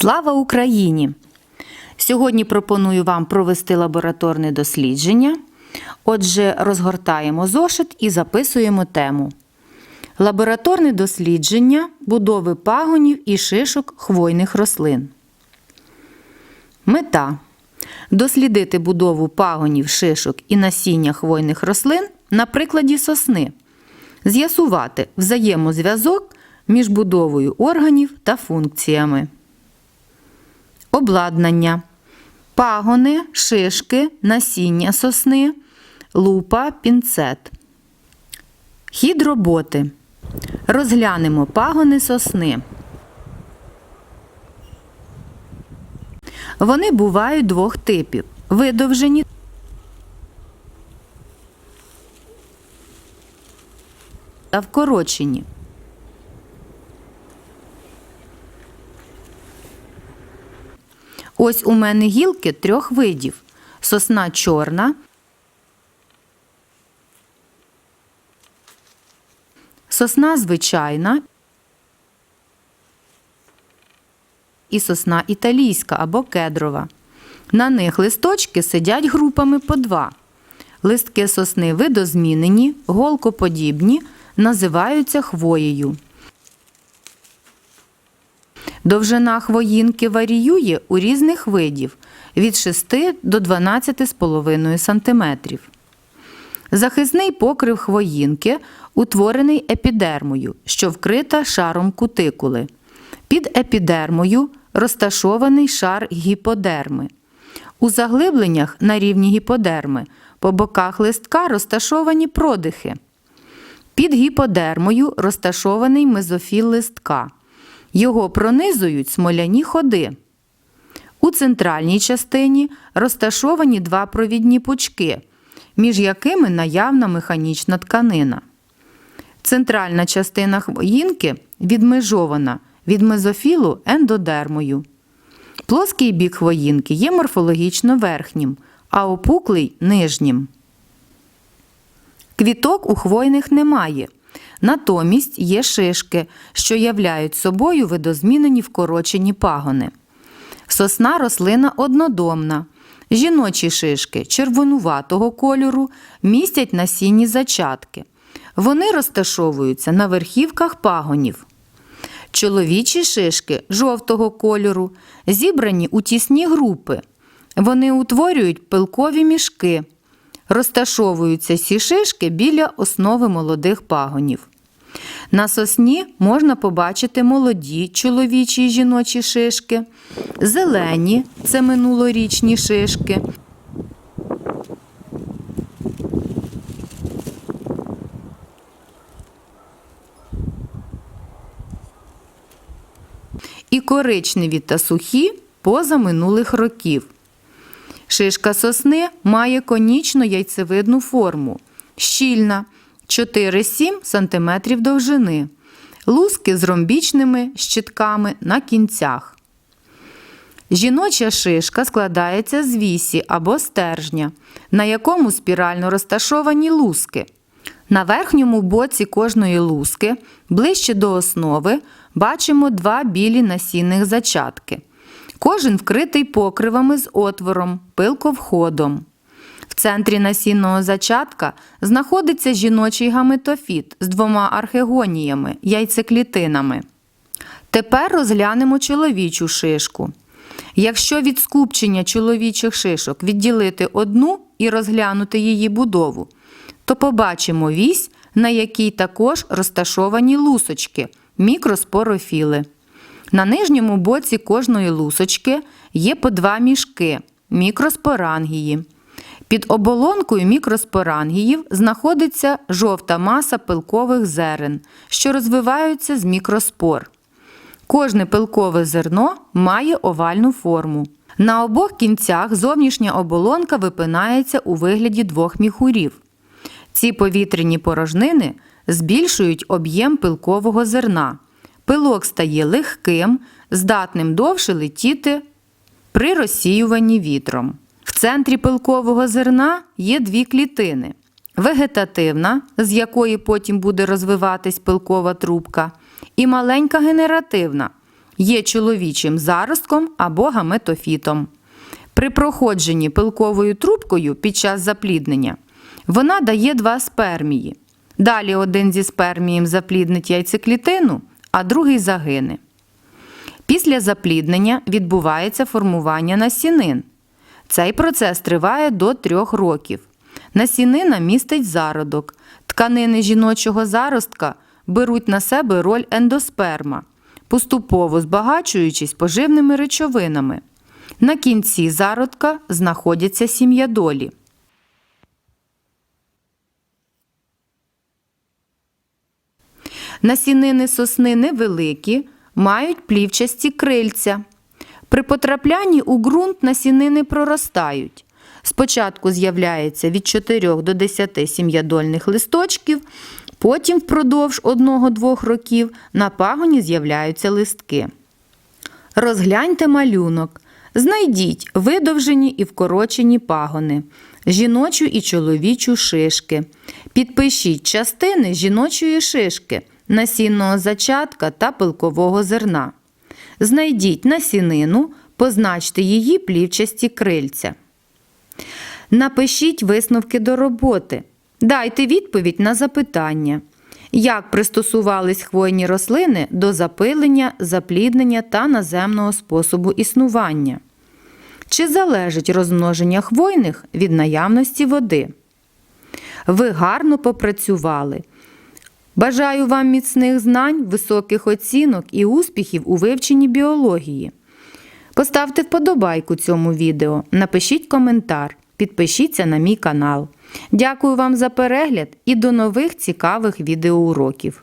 Слава Україні! Сьогодні пропоную вам провести лабораторне дослідження. Отже, розгортаємо зошит і записуємо тему. Лабораторне дослідження будови пагонів і шишок хвойних рослин. Мета дослідити будову пагонів, шишок і насіння хвойних рослин на прикладі сосни, з'ясувати взаємозв'язок між будовою органів та функціями. Обладнання. Пагони, шишки, насіння сосни, лупа, пінцет. Хід роботи. Розглянемо пагони сосни. Вони бувають двох типів: видовжені та вкорочені. Ось у мене гілки трьох видів: сосна чорна, сосна звичайна і сосна італійська або кедрова. На них листочки сидять групами по два. Листки сосни видозмінені, голкоподібні, називаються хвоєю. Довжина хвоїнки варіює у різних видів від 6 до 12,5 см. Захисний покрив хвоїнки утворений епідермою, що вкрита шаром кутикули. Під епідермою розташований шар гіподерми. У заглибленнях на рівні гіподерми по боках листка розташовані продихи. Під гіподермою розташований мезофіл листка. Його пронизують смоляні ходи. У центральній частині розташовані два провідні пучки, між якими наявна механічна тканина. Центральна частина хвоїнки відмежована від мезофілу ендодермою. Плоский бік хвоїнки є морфологічно верхнім, а опуклий нижнім. Квіток у хвойних немає. Натомість є шишки, що являють собою видозмінені вкорочені пагони. Сосна рослина однодомна. Жіночі шишки червонуватого кольору містять насінні зачатки. Вони розташовуються на верхівках пагонів. Чоловічі шишки жовтого кольору зібрані у тісні групи. Вони утворюють пилкові мішки. Розташовуються ці шишки біля основи молодих пагонів. На сосні можна побачити молоді чоловічі і жіночі шишки, зелені це минулорічні шишки. І коричневі та сухі поза минулих років. Шишка сосни має конічно яйцевидну форму, щільна 4-7 см довжини, луски з ромбічними щитками на кінцях. Жіноча шишка складається з вісі або стержня, на якому спірально розташовані луски. На верхньому боці кожної луски, ближче до основи, бачимо два білі насінних зачатки. Кожен вкритий покривами з отвором, пилковходом. Центрі насінного зачатка знаходиться жіночий гаметофіт з двома архегоніями, яйцеклітинами. Тепер розглянемо чоловічу шишку. Якщо від скупчення чоловічих шишок відділити одну і розглянути її будову, то побачимо вісь, на якій також розташовані лусочки мікроспорофіли. На нижньому боці кожної лусочки є по два мішки мікроспорангії. Під оболонкою мікроспорангіїв знаходиться жовта маса пилкових зерен, що розвиваються з мікроспор. Кожне пилкове зерно має овальну форму. На обох кінцях зовнішня оболонка випинається у вигляді двох міхурів. Ці повітряні порожнини збільшують об'єм пилкового зерна. Пилок стає легким, здатним довше летіти при розсіюванні вітром. Центрі пилкового зерна є дві клітини: вегетативна, з якої потім буде розвиватись пилкова трубка, і маленька генеративна, є чоловічим заростком або гаметофітом. При проходженні пилковою трубкою під час запліднення вона дає два спермії. Далі один зі спермієм запліднить яйцеклітину, а другий загине. Після запліднення відбувається формування насінин. Цей процес триває до трьох років. Насінина містить зародок. Тканини жіночого заростка беруть на себе роль ендосперма, поступово збагачуючись поживними речовинами. На кінці зародка знаходяться сім'ядолі. Насінини сосни невеликі, мають плівчасті крильця. При потраплянні у ґрунт насінини проростають. Спочатку з'являється від 4 до 10 сім'ядольних листочків, потім впродовж 1-2 років на пагоні з'являються листки. Розгляньте малюнок. Знайдіть видовжені і вкорочені пагони, жіночу і чоловічу шишки. Підпишіть частини жіночої шишки, насінного зачатка та пилкового зерна. Знайдіть насінину, позначте її плівчасті крильця. Напишіть висновки до роботи. Дайте відповідь на запитання. Як пристосувались хвойні рослини до запилення, запліднення та наземного способу існування? Чи залежить розмноження хвойних від наявності води? Ви гарно попрацювали. Бажаю вам міцних знань, високих оцінок і успіхів у вивченні біології. Поставте вподобайку цьому відео, напишіть коментар, підпишіться на мій канал. Дякую вам за перегляд і до нових цікавих відеоуроків.